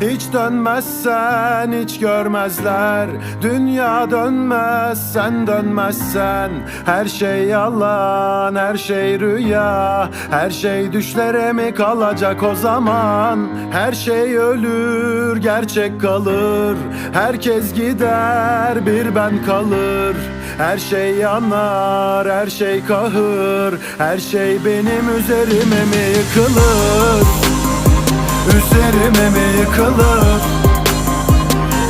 Hiç dönmezsen hiç görmezler. Dünya dönmez sen dönmezsen. Her şey yalan her şey rüya. Her şey düşlere mi kalacak o zaman? Her şey ölür gerçek kalır. Herkes gider bir ben kalır. Her şey yanar her şey kahır. Her şey benim üzerime mi yıkılır Üzerime mi yıkılır?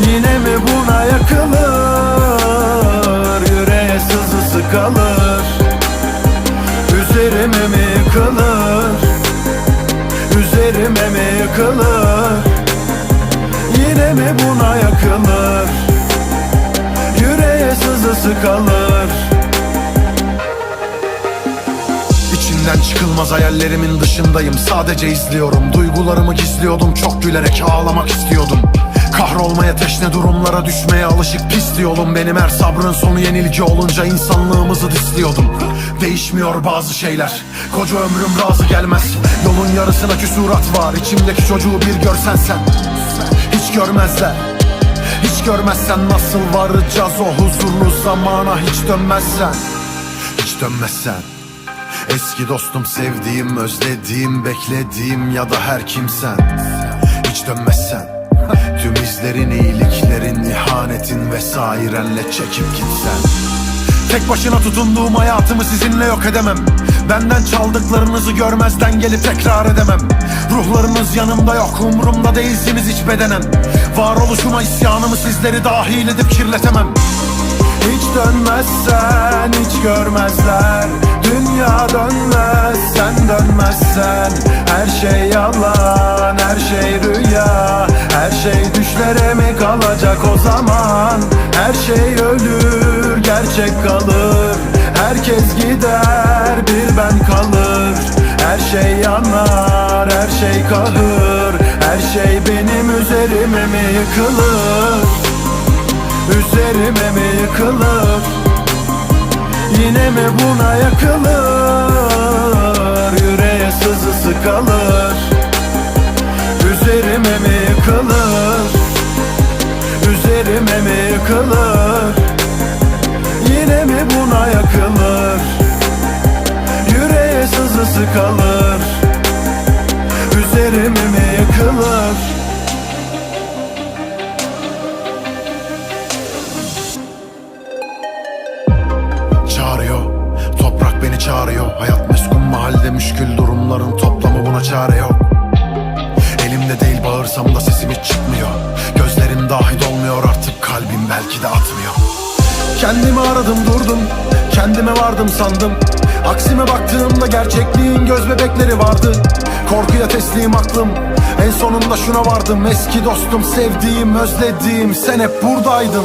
Yine mi buna yakılır? Yüreğe sızısı kalır Üzerime mi yıkılır? Üzerime mi yıkılır? Yine mi buna yakılır? Yüreğe sızısı kalır İçinden çıkılmaz hayallerimin dışındayım. Sadece izliyorum. Duygularımı gizliyordum Çok gülerek ağlamak istiyordum. Kahrolmaya teşne durumlara düşmeye alışık pis yolum Benim her sabrın sonu yenilgi olunca insanlığımızı disliyordum. Değişmiyor bazı şeyler. Koca ömrüm razı gelmez. Yolun yarısına küsurat var. İçimdeki çocuğu bir görsen sen Hiç görmezler. Hiç görmezsen nasıl varacağız o huzurlu zamana? Hiç dönmezsen Hiç dönmezsen Eski dostum sevdiğim özlediğim beklediğim ya da her kimsen. Hiç dönmezsen Tüm izlerin iyiliklerin ihanetin vesairenle çekip gitsen. Tek başına tutunduğum hayatımı sizinle yok edemem. Benden çaldıklarınızı görmezden gelip tekrar edemem. Ruhlarınız yanımda yok umurumda değilsiniz hiç bedenen Varoluşuma isyanımı sizleri dahil edip kirletemem. Hiç dönmezsen hiç görmezler Dünya dönmez sen dönmezsen Her şey yalan her şey rüya Her şey düşlere mi kalacak o zaman? Her şey ölür gerçek kalır Herkes gider bir ben kalır. Her şey yanar her şey kahır Her şey benim üzerime mi yıkılır? Üzerime mi yıkılır Yine mi buna yakılır? Yüreğe sızısı kalır. Üzerime mi yıkılır? Üzerime mi yıkılır? Yine mi buna yakılır? Yüreğe sızısı kalır. Üzerime mi yıkılır Beni çağırıyor. Hayat meskun mahalde müşkül durumların toplamı buna çare yok. Elimde değil bağırsam da sesim hiç çıkmıyor. Gözlerim dahi dolmuyor artık kalbim belki de atmıyor. Kendimi aradım durdum. Kendime vardım sandım. Aksime baktığımda gerçekliğin göz bebekleri vardı. Korkuya teslim aklım. En sonunda şuna vardım. Eski dostum sevdiğim özlediğim. Sen hep buradaydın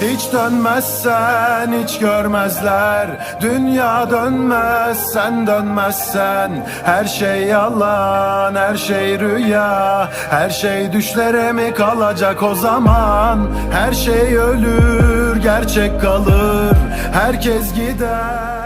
hiç dönmezsen hiç görmezler. Dünya dönmez sen dönmezsen. Her şey yalan her şey rüya. Her şey düşlere mi kalacak o zaman? Her şey ölür gerçek kalır. Herkes gider